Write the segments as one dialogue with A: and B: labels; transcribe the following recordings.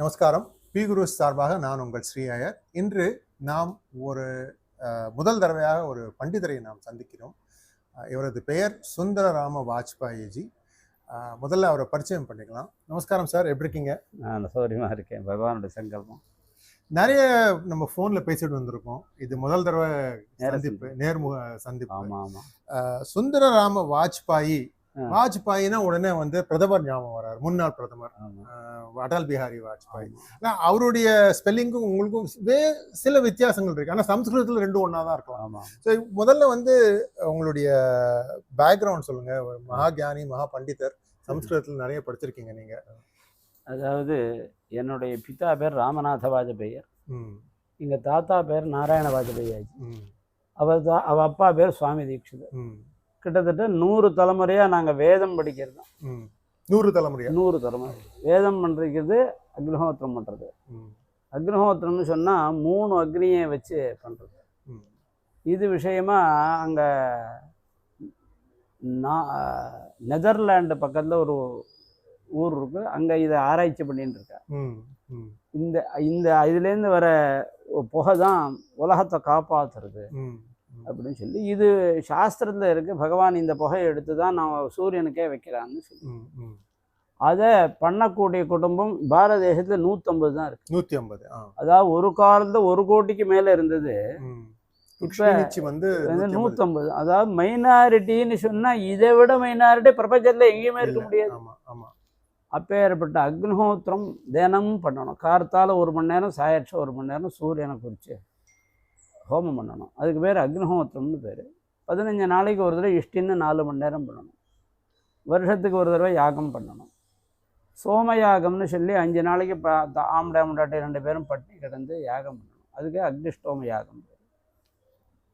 A: நமஸ்காரம். பி குரு சார்பாக நான் உங்கள் ஸ்ரீ ஐயர். இன்று நாம் ஒரு முதல் தடவையாக ஒரு பண்டிதரை நாம் சந்திக்கிறோம். இவரது பெயர் சுந்தரராம வாஜ்பாயிஜி. முதல்ல அவரை பரிச்சயம் பண்ணிக்கலாம். நமஸ்காரம் சார் எப்படி இருக்கீங்க?
B: நான் சௌரியமாக இருக்கேன். பகவானுடைய சங்கல்பம்
A: நிறைய நம்ம ஃபோன்ல பேசிட்டு வந்திருக்கோம். இது முதல் தடவை சந்திப்பு நேர்முக சந்திப்பு.
B: ஆமாம் ஆமாம்
A: சுந்தரராம வாஜ்பாயி. வாஜ்பாயினா உடனே வந்து பிரதமர் ஞாபகம் வரார் முன்னாள் பிரதமர். அடல் பிஹாரி வாஜ்பாய். ஆனா அவருடைய ஸ்பெல்லிங்கும் உங்களுக்கும் வே சில வித்தியாசங்கள் இருக்கு. ஆனா சம்ஸ்கிருதத்துல ரெண்டும் ஒண்ணா தான் இருக்கலாம். ஸோ முதல்ல வந்து உங்களுடைய பேக்ரவுண்ட் சொல்லுங்க. மகா ஞானி மகா பண்டிதர் சம்ஸ்கிருதத்துல நிறைய படிச்சிருக்கீங்க நீங்க.
B: அதாவது என்னுடைய பிதா பேர் ராமநாத வாஜபேயர். எங்கள் தாத்தா பேர் நாராயண வாஜபேயாஜி அவர் தான் அவள் அப்பா பேர் சுவாமி தீட்சிதர். கிட்டத்தட்ட நூறு தலைமுறையாக நாங்கள் வேதம் படிக்கிறது. தான்
A: நூறு தலைமுறையா?
B: நூறு தலைமுறை. வேதம் பண்ணுறது அக்னிஹோத்திரம் பண்ணுறது அக்னிஹோத்திரம்னு சொன்னால் மூணு அக்னியை வச்சு பண்ணுறது இது விஷயமா அங்கே நான் நெதர்லாண்டு பக்கத்தில் ஒரு ஊர் இருக்கு. அங்கே இதை ஆராய்ச்சி பண்ணிட்டு இருக்கா இந்த இந்த இதுலேருந்து வர புகை தான் உலகத்தை காப்பாற்றுறது அப்படின்னு சொல்லி இது சாஸ்திரத்தில் இருக்குது பகவான் இந்த புகையை எடுத்து தான் நான் சூரியனுக்கே வைக்கிறான்னு சொல்லி. அதை பண்ணக்கூடிய குடும்பம் பாரத தேசத்தில் நூற்றம்பது தான் இருக்குது
A: நூத்தி ஐம்பது
B: அதாவது ஒரு காலத்தில் ஒரு கோடிக்கு மேலே இருந்தது. இப்ப
A: வந்து
B: வந்து
A: 150.
B: நூற்றம்பது அதாவது மைனாரிட்டின்னு சொன்னால் இதை விட மைனாரிட்டி பிரபஞ்சத்தில் எங்கேயுமே இருக்க முடியாது.
A: ஆமா ஆமா.
B: அப்பேற்பட்ட அக்னிஹோத்திரம் தினமும் பண்ணணும். கார்த்தால ஒரு மணி நேரம் சாயட்ச ஒரு மணி நேரம் சூரியனை குறித்து ஹோமம் பண்ணணும். அதுக்கு பேர் அக்னிஹோத்திரம்னு பேர். பதினஞ்சு நாளைக்கு ஒரு தடவை இஷ்டின்னு நாலு மணி நேரம் பண்ணணும். வருஷத்துக்கு ஒரு தடவை யாகம் பண்ணணும். சோம யாகம்னு சொல்லி அஞ்சு நாளைக்கு ஆம்பளை ஆம்படாட்டி ரெண்டு பேரும் பட்டினி கிடந்து யாகம் பண்ணணும். அதுக்கு அக்னிஷ்டோம யாகம் பேர்.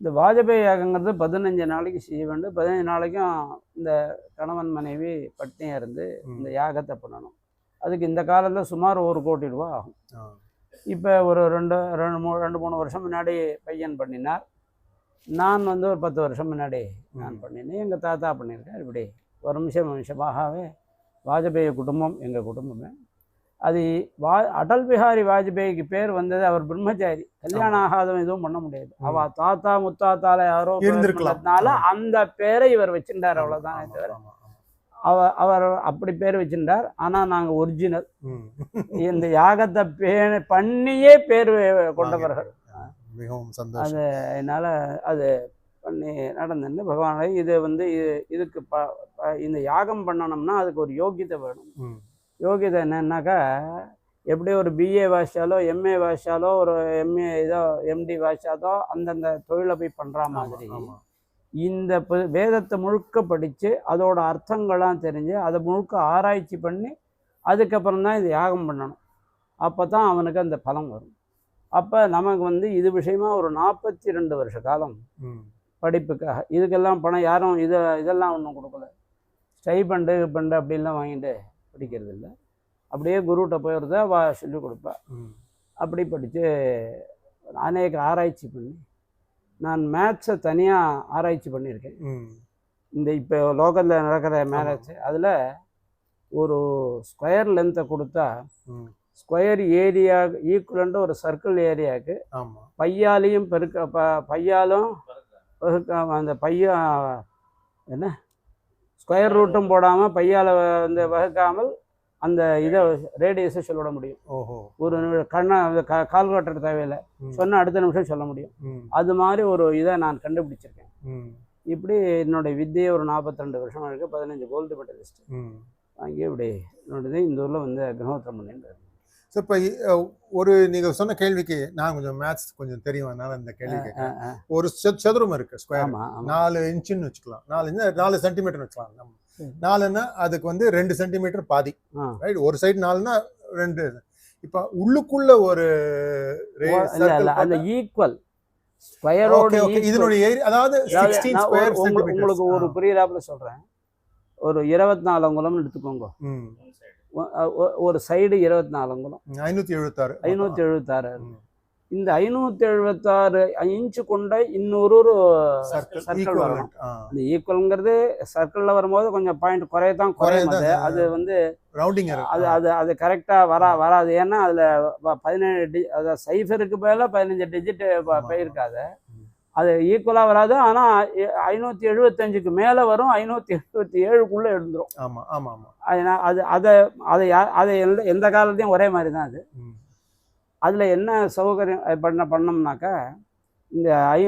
B: இந்த வாஜபேயி யாகங்கிறது பதினஞ்சு நாளைக்கு செய்ய வேண்டும். பதினஞ்சு நாளைக்கும் இந்த கணவன் மனைவி பட்டினியாக இருந்து. இந்த யாகத்தை பண்ணணும். அதுக்கு இந்த காலத்தில் சுமார் ஒரு கோடி ரூபா ஆகும். இப்போ ஒரு ரெண்டு ரெண்டு மூணு ரெண்டு மூணு வருஷம் முன்னாடி பையன் பண்ணினார். நான் வந்து ஒரு பத்து வருஷம் முன்னாடி நான். பண்ணினேன். எங்கள் தாத்தா பண்ணியிருக்கார். இப்படி வம்சம் வம்சமாகவே வாஜபேயி குடும்பம் எங்கள் குடும்பமே. அது வா அடல் பிஹாரி வாஜ்பேயிக்கு பேர் வந்தது அவர் பிரம்மச்சாரி. கல்யாணம் ஆகாதவன் எதுவும் பண்ண முடியாது. அவ தாத்தா முத்தாத்தால யாரோ
A: ஆமா.
B: அந்த பேரை இவர் வச்சிருந்தார் அவ்வளோதானே தவிர. அவர் அவர் அப்படி பேர் வச்சிருந்தார். ஆனால் நாங்கள் ஒரிஜினல். இந்த யாகத்தை பே பண்ணியே பேர் கொண்டவர்கள்.
A: மிகவும் சந்தோஷம்.
B: அது அதனால் அது பண்ணி நடந்துன்னு பகவானை இது வந்து இது- இதுக்கு ப இந்த யாகம் பண்ணணும்னா அதுக்கு ஒரு யோகியதை வேணும். யோகியதை என்னன்னாக்கா எப்படி ஒரு பிஏ வாசிச்சாலோ எம்ஏ வாசிச்சாலோ ஒரு எம்ஏ இதோ எம்டி வாசிச்சாலோ அந்தந்த தொழிலை போய் பண்ணுற மாதிரி. இந்த வேதத்தை முழுக்க படித்து அதோட அர்த்தங்கள்லாம் தெரிஞ்சு அதை முழுக்க ஆராய்ச்சி பண்ணி அதுக்கப்புறம் தான் இது யாகம் பண்ணணும். அப்போ தான் அவனுக்கு அந்த பலம் வரும். அப்போ நமக்கு வந்து இது விஷயமா ஒரு நாற்பத்தி ரெண்டு வருஷ காலம். படிப்புக்காக. இதுக்கெல்லாம் பணம் யாரும் இதை இதெல்லாம் ஒன்றும் கொடுக்கல. ஸ்டைபண்டு பண்டு அப்படிலாம் வாங்கிட்டு படிக்கிறது இல்லை. அப்படியே குருகிட்ட போயிருந்தா வா சொல்லி கொடுப்பா.
A: ம்.
B: அப்படி படித்து அநேக ஆராய்ச்சி பண்ணி நான் மேத்ஸை தனியாக ஆராய்ச்சி பண்ணியிருக்கேன். இந்த இப்போ லோக்கலில் நடக்கிற மேரேஜ் அதில் ஒரு ஸ்கொயர் லென்த்தை கொடுத்தா. ஸ்கொயர் ஏரியா ஈக்குவலண்ட்டு ஒரு சர்க்கிள் ஏரியாவுக்கு பையாலையும் பெருக்க ப பையாலும் வகுக்காம அந்த பையா என்ன ஸ்கொயர் ரூட்டும் போடாமல் பையால் வந்து வகுக்காமல் அந்த இதை ரேடியஸை சொல்லிவிட முடியும்.
A: ஓஹோ.
B: ஒரு நிமி- கண்ணை கால்குலேட்டர் தேவையில்லை.
A: ம்.
B: சொன்ன அடுத்த நிமிஷம் சொல்ல முடியும். அது மாதிரி ஒரு இதை நான் கண்டுபிடிச்சிருக்கேன். இப்படி என்னுடைய வித்தியை ஒரு நாற்பத்தி வருஷம் இருக்குது பதினஞ்சு கோல்டு மெடலிஸ்ட். வாங்கி இப்படி என்னோடது இந்த ஊரில் வந்து அக்னிஹோத்திரம் பண்ணிட்டு
A: ஸோ இப்போ ஒரு நீங்க சொன்ன கேள்விக்கு நான் கொஞ்சம் மேத்ஸ் கொஞ்சம் தெரியும். அதனால இந்த கேள்வி கேட்குறேன். ஒரு சதுரம் இருக்கு ஸ்கொயர் நாலு இன்ச்சுன்னு வச்சுக்கலாம். நாலு இன்ச்சு நாலு சென்டிமீட்டர் வச்சுக்கலாம். நம்ம. நாலுன்னா அதுக்கு வந்து ரெண்டு சென்டிமீட்டர் பாதி. ரைட் ஒரு சைடு நாலுன்னா ரெண்டு. இப்போ உள்ளுக்குள்ள ஒரு
B: ஈக்குவல் ஸ்கொயரோட.
A: இதனுடைய அதாவது
B: அதாவது
A: 16
B: நான்
A: ஸ்கொயர்
B: ஒரு- உங்களுக்கு ஒரு புரியுறாப்புல சொல்கிறேன் ஒரு இருபத்தி நாலு அங்குலம்னு எடுத்துக்கோங்க ஒரு சைடு இருபத்தி நாலு அங்குலம்.
A: ஐநூத்தி எழுபத்தாறு
B: ஐநூற்றி எழுபத்தாறு. இந்த ஐநூற்றி எழுபத்தாறு இன்ச்சு கொண்ட இன்னொரு ஒரு
A: சர்க்கிள்
B: வரணும்.
A: ஆ.
B: அந்த ஈக்குவலுங்கிறது சர்க்கிளில் வரும்போது கொஞ்சம் பாயிண்ட் குறையத்தான் குறையும் அது. அது வந்து அது அது அது கரெக்டாக வரா வராது. ஏன்னா அதில் பதினேழு டி அதாவது சைஃபருக்கு மேலே பதினஞ்சு டிஜிட். போயிருக்காது. அது ஈக்குவலாக வராது. ஆனால் ஐநூற்றி எழுபத்தஞ்சுக்கு மேலே வரும். ஐநூற்றி எழுபத்தி ஏழுக்குள்ளே எழுந்துரும்.
A: ஆமா ஆமா ஆமா.
B: அது அதை அதை அதை எந்த காலத்தையும் ஒரே மாதிரி தான் அது. அதில் என்ன சௌகரியம் பண்ண பண்ணோம்னாக்கா இந்த ஐ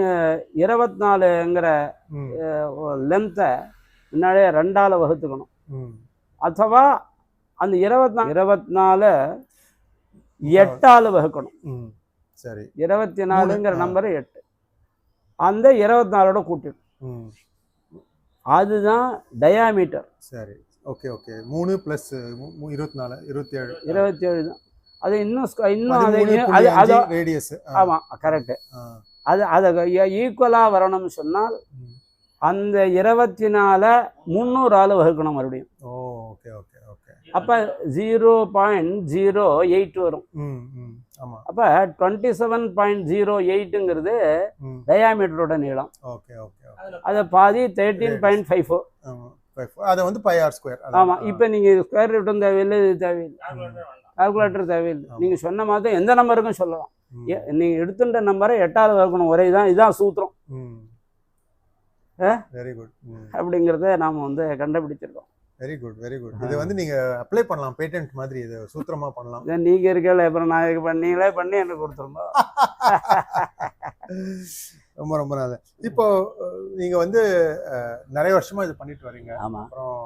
B: இருபத்தி நாலுங்கிற. லென்த்தை முன்னாடியே ரெண்டால் வகுத்துக்கணும்.
A: ம்.
B: அथवा அந்த இருபத்தி நாலு இருபத்தி நாலு எட்டால் வகுக்கணும்.
A: சரி.
B: இருபத்தி நாலுங்கிற. நம்பர் எட்டு. அந்த இருபத்தி நாலோட கூட்டிடும்
A: ம்.
B: அதுதான் டயாமீட்டர்
A: சரி. Okay okay. மூணு ப்ளஸ் இருபத்தி நாலு இருபத்தி ஏழு
B: இருபத்தி ஏழு தான். அது இன்னும் ஸ்க- இன்னும் அது அது அது
A: ரேடியஸ்
B: ஆமாம் கரெக்டு அது அதை ஈக்குவலாக வரணும்னு சொன்னால் அந்த இருபத்தி நாலை முந்நூறால் வகுக்கணும் மறுபடியும்.
A: Oh okay okay okay.
B: அப்போ ஜீரோ பாயிண்ட் ஜீரோ எயிட் வரும்.
A: ம் ம் ஆமா.
B: அப்போ டுவெண்ட்டி செவன் பாயிண்ட் ஜீரோ எயிட்டுங்கிறது டயாமீட்டரோட நீளம்.
A: ஓகே ஓகே
B: அதை பாதி தேர்ட்டீன் பாயிண்ட் ஃபைவ் ஃபோர்
A: ஆமா அதை வந்து பை ஆர் ஸ்கொயர்
B: ஆமாம் இப்போ நீங்கள் ஸ்கொயர் ரூட்டும் தேவையில்லை இது தேவையில்லை. கால்குலேட்டர் தேவையில்லை.
A: ஆமா.
B: நீங்கள் சொன்ன மாதிரி எந்த நம்பருக்கும் சொல்லலாம். நீங்கள் எடுத்துட்ட நம்பரை எட்டாவது வகுக்கணும். ஒரே தான் இதான் சூத்திரம்?
A: வெரி குட்
B: அப்படிங்கிறத நாம் வந்து கண்டுபிடிச்சிருக்கோம்.
A: வெரி குட் வெரி குட் இது வந்து நீங்க அப்ளை பண்ணலாம். பேட்டன்ட் மாதிரி இது சூத்திரமா பண்ணலாம்.
B: இதை நீங்கள் இருக்கல அப்புறம் நான் இதுக்கு பண்ணி நீங்களே பண்ணி எனக்கு கொடுத்துருங்க.
A: ரொம்ப ரொம்ப நல்லது. இப்போ நீங்க வந்து நிறைய வருஷமா இது பண்ணிட்டு வரீங்க.
B: ஆமாம்
A: அப்புறம்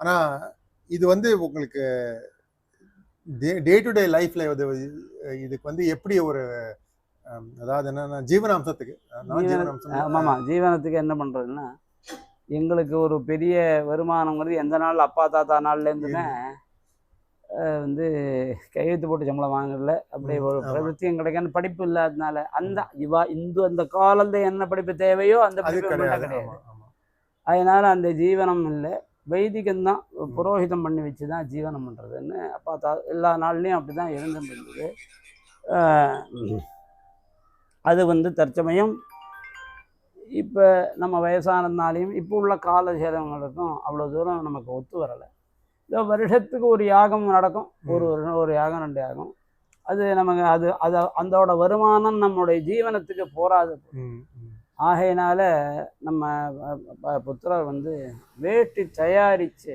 A: ஆனா இது வந்து உங்களுக்கு டே டு டே லைஃப்ல இது இதுக்கு வந்து எப்படி ஒரு அதாவது என்னன்னா ஜீவனாம்சத்துக்கு
B: ஆமாம்மா. ஜீவனத்துக்கு என்ன பண்ணுறதுன்னா எங்களுக்கு ஒரு பெரிய வருமானங்கிறது எந்த நாள் அப்பா தாத்தா நாள்லேருந்துமே வந்து கையெழுத்து போட்டு சம்பளம் வாங்கல அப்படி ஒரு
A: ஆமா.
B: பிரவൃத்தியும் கிடைக்காது படிப்பு இல்லாதனால அந்த இவா இந்த அந்த காலத்துல என்ன படிப்பு தேவையோ அந்த படிப்பு
A: கிடையாது.
B: அதனால அந்த ஜீவனம் இல்லை. வைதிகம் தான் புரோஹிதம் பண்ணி வச்சு தான் ஜீவனம் பண்ணுறதுன்னு அப்பா தா எல்லா நாள்லேயும் அப்படி தான் அஹ், அது வந்து தற்சமயம் இப்போ நம்ம வயசானதுனாலையும் இப்போ உள்ள கால சேதங்களுக்கும் அவ்வளோ தூரம் நமக்கு ஒத்து வரலை. இதோ வருஷத்துக்கு ஒரு யாகம் நடக்கும். ஒரு ஒரு- யாகம் ரெண்டு யாகம். அது நமக்கு அது அது அதோட வருமானம் நம்முடைய ஜீவனத்துக்கு போராது. ஆகையினால நம்ம புத்திரர் வந்து வேட்டி தயாரித்து.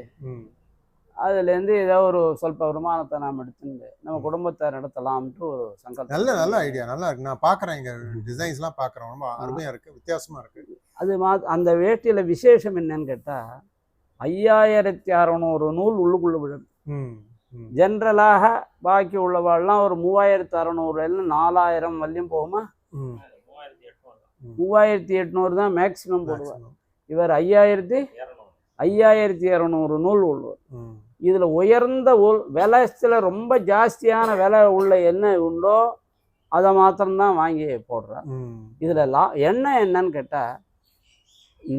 B: அதுலேருந்து ஏதோ ஒரு சொல்ப வருமானத்தை நாம் எடுத்துட்டு நம்ம குடும்பத்தை நடத்தலாம்ட்டு ஒரு சங்கல்பம்.
A: நல்ல நல்ல ஐடியா நல்லா இருக்கு. நான் பாக்குறேன் இங்க டிசைன்ஸ்லாம் பாக்குறேன். ரொம்ப அருமையா இருக்கு வித்தியாசமா இருக்கு.
B: அது மா அந்த வேட்டியில் விசேஷம் என்னன்னு கேட்டால் ஐயாயிரத்தி அறநூறு நூல் உள்ளுக்குள்ளே விழும். ஜென்ரலாக பாக்கி உள்ளவாள்லாம் ஒரு மூவாயிரத்து அறநூறுல நாலாயிரம் வரையும் போகுமா. மூவாயிரத்தி எட்நூறு தான் மேக்சிமம் போடுவார். இவர் ஐயாயிரத்தி ஐயாயிரத்தி இரநூறு நூல் உள்ளவர். இதில் உயர்ந்த உள் விலைத்துல ரொம்ப ஜாஸ்தியான விலை உள்ள எண்ணெய் உண்டோ அதை மாத்திரம்தான் வாங்கி போடுறார். இதில் லா எண்ணெய் என்னன்னு கேட்டால்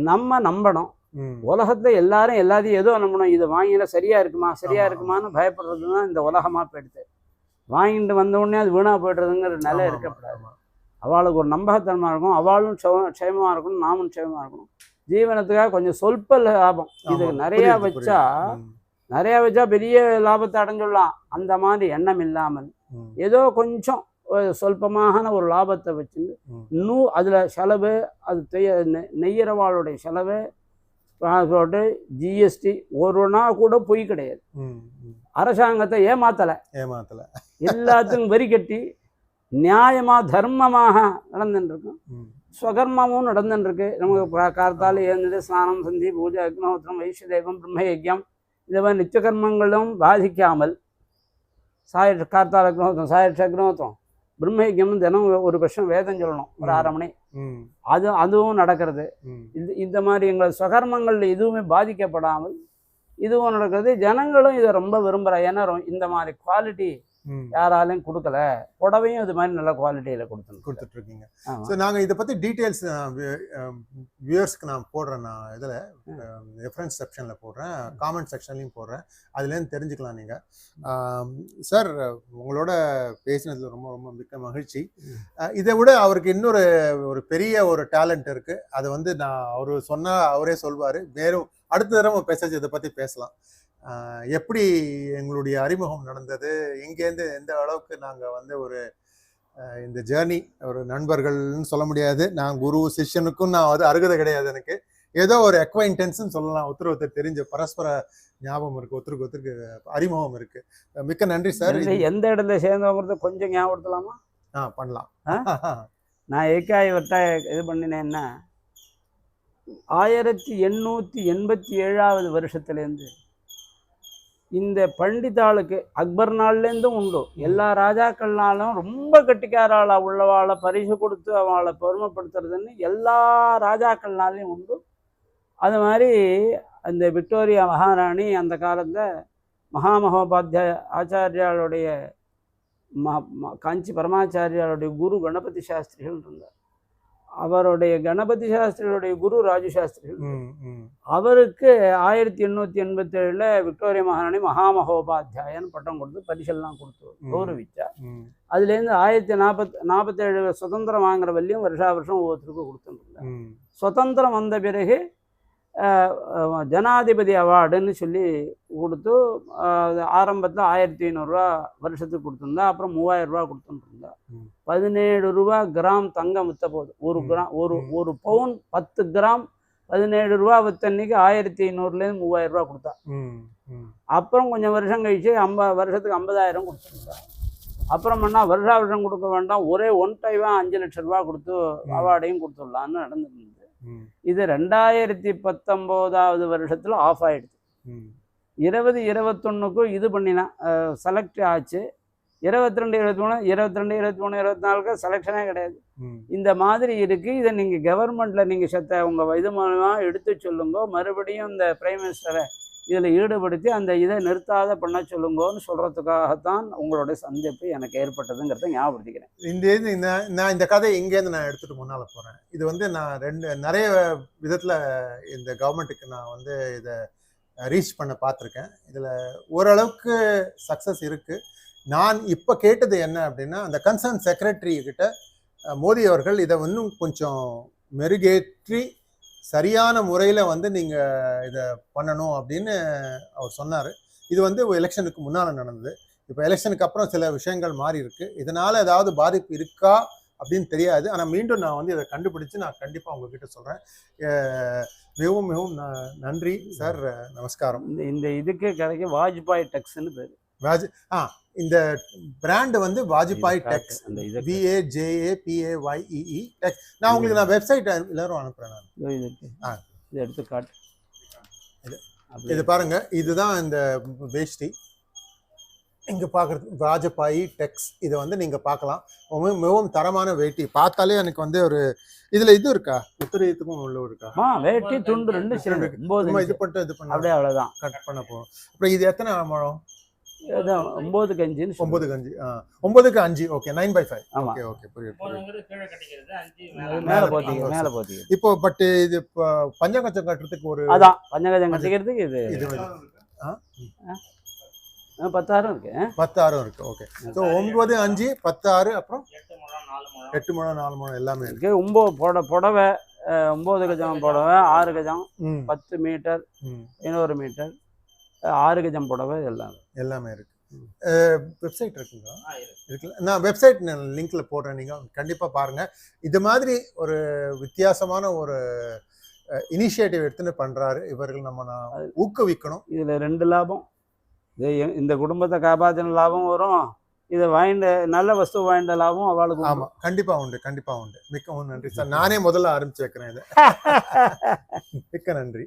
B: நம்ம நம்பணும். உலகத்தில் எல்லாரும் எல்லாத்தையும் ஏதோ நம்பணும் இது வாங்கினா சரியா இருக்குமா சரியா இருக்குமான்னு பயப்படுறது தான் இந்த உலகமாக போயிடுது வாங்கிட்டு வந்த உடனே அது வீணாக போய்டுறதுங்கிற நிலை இருக்கக்கூடாது. அவளுக்கு ஒரு நம்பகத்தன்மை இருக்கும். அவளும் க்ஷேம- க்ஷேமமா இருக்கணும் நாமும் க்ஷேமமா இருக்கணும். ஜீவனத்துக்காக கொஞ்சம் சொல்ப லாபம். இது நிறையா வச்சா. நிறையா வச்சா பெரிய லாபத்தை அடைஞ்சிடலாம். அந்த மாதிரி எண்ணம் இல்லாமல். ஏதோ கொஞ்சம் சொல்பமான ஒரு லாபத்தை வச்சு. இன்னும் அதில் செலவு அது தெய்ய நெய்யறவாளுடைய செலவு பாஸ்போர்ட்டு ஜிஎஸ்டி ஒரு நாள் கூட பொய் கிடையாது. அரசாங்கத்தை ஏமாத்தலை.
A: ஏமாத்தல.
B: எல்லாத்துக்கும் வரி கட்டி நியாயமாக தர்மமாக நடந்துட்டுருக்கும். ஸ்வகர்மமும் நடந்துட்டுருக்கு நமக்கு கார்த்தால எழுந்தது ஸ்நானம் சந்தி பூஜை அக்னோத்திரம் வைஷ்யதேவம் பிரம்மயஜ்யம் இந்த மாதிரி நித்திய கர்மங்களும் பாதிக்காமல் சாய கார்த்தால அக்னோத்திரம் சாயட்ச அக்னோத்திரம் பிரம்மயஜ்யம் தினம் ஒரு வருஷம் வேதம் சொல்லணும் ஒரு. அரை மணி. அது அதுவும் நடக்கிறது. இது இந்த மாதிரி எங்கள் சுகர்மங்கள் எதுவுமே பாதிக்கப்படாமல் இதுவும் நடக்கிறது ஜனங்களும் இதை ரொம்ப விரும்புகிறா ஏன்னா இந்த மாதிரி குவாலிட்டி. யாராலையும் கொடுக்கல. புடவையும் இது மாதிரி நல்ல குவாலிட்டியில் கொடுத்துருக்கு
A: கொடுத்துட்டு இருக்கீங்க. ஸோ நாங்க இதை பத்தி டீட்டெயில்ஸ் வியூவர்ஸ்க்கு நான் போடுறேன் நான் இதுல ரெஃபரன்ஸ் செக்ஷன்ல போடுறேன். காமெண்ட் செக்ஷன்லையும் போடுறேன். அதுலேருந்து தெரிஞ்சுக்கலாம் நீங்க. சார் உங்களோட பேசினதுல ரொம்ப ரொம்ப மிக்க மகிழ்ச்சி. இதை விட அவருக்கு இன்னொரு ஒரு பெரிய ஒரு டேலண்ட் இருக்கு. அதை வந்து நான் அவரு சொன்னா அவரே சொல்வாரு. வேறும் அடுத்த தடவை பேசாச்சு இதை பத்தி பேசலாம். எப்படி எங்களுடைய அறிமுகம் நடந்தது? எங்கேருந்து எந்த அளவுக்கு நாங்க வந்து ஒரு இந்த ஜேர்னி ஒரு நண்பர்கள்னு சொல்ல முடியாது. நான் குரு சிஷ்யனுக்கும் நான் அது அருகதை கிடையாது எனக்கு. ஏதோ ஒரு அக்வைண்டன்ஸ்னு சொல்லலாம். ஒருத்தர் ஒருத்தர் தெரிஞ்ச பரஸ்பர ஞாபகம் இருக்கு. ஒருத்தருக்கு ஒருத்தருக்கு அறிமுகம் இருக்கு. மிக்க நன்றி சார்.
B: எந்த- எந்த இடத்துல சேர்ந்தவங்கிறத கொஞ்சம் ஞாபகப்படுத்தலாமா?
A: ஆ பண்ணலாம்.
B: நான் ஏக்காய் வட்ட இது பண்ணினேன்னா ஆயிரத்தி எண்ணூற்றி எண்பத்தி ஏழாவது வருஷத்துலேருந்து இந்த பண்டிதாளுக்கு அக்பர் நாள்லேருந்தும் உண்டு. எல்லா ராஜாக்கள்னாலும் ரொம்ப கட்டிக்காராளா உள்ளவாளை பரிசு கொடுத்து அவளை பெருமைப்படுத்துறதுன்னு எல்லா ராஜாக்கள்னாலையும் உண்டு. அது மாதிரி அந்த விக்டோரியா மகாராணி அந்த காலத்தில் மகாமகோபாத்தியாய ஆச்சாரியாளுடைய ம ம- காஞ்சி பரமாச்சாரியாளுடைய குரு கணபதி சாஸ்திரிகள் இருந்தார். அவருடைய கணபதி சாஸ்திரிகளுடைய குரு ராஜு
A: ம்,
B: அவருக்கு ஆயிரத்தி எண்ணூற்றி எண்பத்தேழில் விக்டோரியா மகாராணி மகாமகோபாத்தியாயன்னு பட்டம் கொடுத்து பரிசெல்லாம் கொடுத்து. கௌரவிச்சா
A: ம்,
B: அதுலேருந்து ஆயிரத்தி நாற்பத் நாற்பத்தேழு சுதந்திரம் வாங்குற வரையும் வருஷா வருஷம் ஒவ்வொருத்தருக்கும் கொடுத்துருந்தாங்க சுதந்திரம் வந்த பிறகு ஜனாதிபதி அவார்டுன்னு சொல்லி கொடுத்து ஆரம்பத்தில் ஆயிரத்தி ஐநூறுரூவா வருஷத்துக்கு கொடுத்துருந்தா அப்புறம் மூவாயிரம் ரூபா கொடுத்துருந்தா
A: ம்.
B: பதினேழு ரூபா கிராம் தங்கம் விற்ற போது ஒரு. கிராம் ஒரு. ஒரு பவுன் பத்து கிராம் பதினேழு ரூபா விற்ற அன்னைக்கு ஆயிரத்தி ஐநூறுலேருந்து மூவாயிரம் ரூபா கொடுத்தா அப்புறம் கொஞ்சம் வருஷம் கழிச்சு ஐம்ப வருஷத்துக்கு ஐம்பதாயிரம் கொடுத்துருந்தா அப்புறம் பண்ணால் வருஷா வருஷம் கொடுக்க வேண்டாம் ஒரே ஒன் டைமாக அஞ்சு லட்ச ரூபா கொடுத்து. அவார்டையும் கொடுத்துடலான்னு நடந்துருந்தது இது ரெண்டாயிரத்தி பத்தொம்போதாவது வருஷத்தில் ஆஃப்
A: ம்,
B: இருபது இருபத்தொன்னுக்கும் இது பண்ணினா செலக்ட் ஆச்சு. இருபத்தி ரெண்டு இருபத்தி மூணு இருபத்தி ரெண்டு இருபத்தி மூணு இருபத்தி நாலுக்கு செலெக்ஷனே கிடையாது இந்த மாதிரி இருக்குது இதை நீங்கள் கவர்மெண்ட்டில் நீங்கள் செத்த உங்கள் இது மூலமாக எடுத்து சொல்லுங்க. மறுபடியும் இந்த பிரைம் மினிஸ்டரை இதில் ஈடுபடுத்தி அந்த இதை நிறுத்தாத பண்ண சொல்லுங்கன்னு சொல்கிறதுக்காகத்தான் உங்களுடைய சந்திப்பு எனக்கு ஏற்பட்டதுங்கிறத ஞாபகப்படுத்திக்கிறேன்.
A: இந்த இது இந்த- நான் இந்த கதை இங்கேருந்து நான் எடுத்துகிட்டு முன்னால் போகிறேன் இது வந்து நான் ரெண்டு நிறைய விதத்தில் இந்த கவர்மெண்ட்டுக்கு நான் வந்து இதை ரீச் பண்ண பார்த்துருக்கேன். இதில் ஓரளவுக்கு சக்சஸ் இருக்குது நான் இப்போ கேட்டது என்ன அப்படின்னா அந்த கன்சர்ன் செக்ரட்டரி கிட்ட மோடி அவர்கள் இதை இன்னும் கொஞ்சம் மெருகேற்றி சரியான முறையில் வந்து நீங்கள் இதை பண்ணணும் அப்படின்னு அவர் சொன்னார். இது வந்து எலெக்ஷனுக்கு முன்னால் நடந்தது. இப்போ எலெக்ஷனுக்கு அப்புறம் சில விஷயங்கள் மாறி இருக்கு. இதனால் ஏதாவது பாதிப்பு இருக்கா அப்படின்னு தெரியாது. ஆனால் மீண்டும் நான் வந்து இதை கண்டுபிடிச்சு நான் கண்டிப்பாக உங்ககிட்ட சொல்கிறேன் மிகவும் மிகவும் ந- நன்றி சார். நமஸ்காரம்.
B: இந்த இந்த இதுக்கு கிடைக்க வாஜ்பாய் டெக்ஸ்ன்னு பேர்.
A: வாஜ் ஆ இந்த பிராண்ட் வந்து வாஜ்பாய் டெக்ஸ்.
B: அந்த இது
A: பிஏ ஜேஏ பிஏஒய்இஇ டெக்ஸ். நான் உங்களுக்கு நான் வெப்சைட் எல்லாரும் அனுப்புறேன் நான்.
B: இதோ இதுக்கு
A: ஆ.
B: இது எடுத்து காட்டு.
A: இது- பாருங்க. இதுதான் இந்த வேஷ்டி. இங்க பார்க்குறது ராஜபாயி டெக்ஸ். இதை வந்து நீங்க பார்க்கலாம் மிகவும் தரமான வேட்டி. பார்த்தாலே எனக்கு வந்து ஒரு இதுல இது இருக்கா? உத்தரீதத்துக்கும் உள்ள இருக்கா?
B: ஆ வேட்டி துண்டு ரெண்டு
A: இது. பண்ணிட்டு இது பண்ண
B: அப்படியே அவ்வளோதான்
A: கட் பண்ண போகும் அப்புறம் இது எத்தனை முழம்
B: ஒம்பது கஞ்சின்னு சொல்லுவோம்.
A: ஒன்பதுக்கு அஞ்சு ஆ. ஒன்பதுக்கு அஞ்சு okay nine by five okay okay புரியுது
C: மேல
B: மேலே
A: மேல
B: போத்திக்க
A: இப்போ பட் இது இப்போ பஞ்சகச்சம் கட்டுறதுக்கு ஒரு
B: அதான் பஞ்சகஜம் கட்டிக்கிறதுக்கு இது.
A: இது
B: பத்தாயிரம் இருக்கு? ஆ?
A: பத்தாயிரம் இருக்கு. ஓகே. ஸோ ஒன்பது அஞ்சு பத்தாறு அப்புறம்?
C: எட்டு முழம் நாலு முழம்.
A: எல்லாமே இருக்கு.
B: ஒம்பது புட புடவை ஒம்பது கஜம் புடவை ஆறு கஜம்
A: ம்.
B: பத்து மீட்டர்
A: ம்.
B: இன்னொரு மீட்டர். ஆறு கஜம் புடவை எல்லாம்.
A: எல்லாமே இருக்கு. வெப்சைட் இருக்குங்களா. இருக்குல்ல. நான் வெப்சைட் லிங்க்ல போடுறேன். நீங்க கண்டிப்பா பாருங்க. இது மாதிரி ஒரு வித்தியாசமான ஒரு இனிஷியேட்டிவ் எடுத்துன்னு பண்றாரு. இவர்கள் நம்ம நான் ஊக்குவிக்கணும்.
B: இதில் ரெண்டு லாபம். இது இந்த குடும்பத்தை காப்பாற்றின லாபம் வரும். இதை வாங்கிட்ட நல்ல வஸ்து வாங்கிட்ட லாபம் அவளுக்கு உண்டு.
A: ஆமா. கண்டிப்பா உண்டு. கண்டிப்பா உண்டு. மிகவும் நன்றி சார். நானே முதல்ல ஆரம்பிச்சு வைக்கிறேன் இதை. மிக்க நன்றி.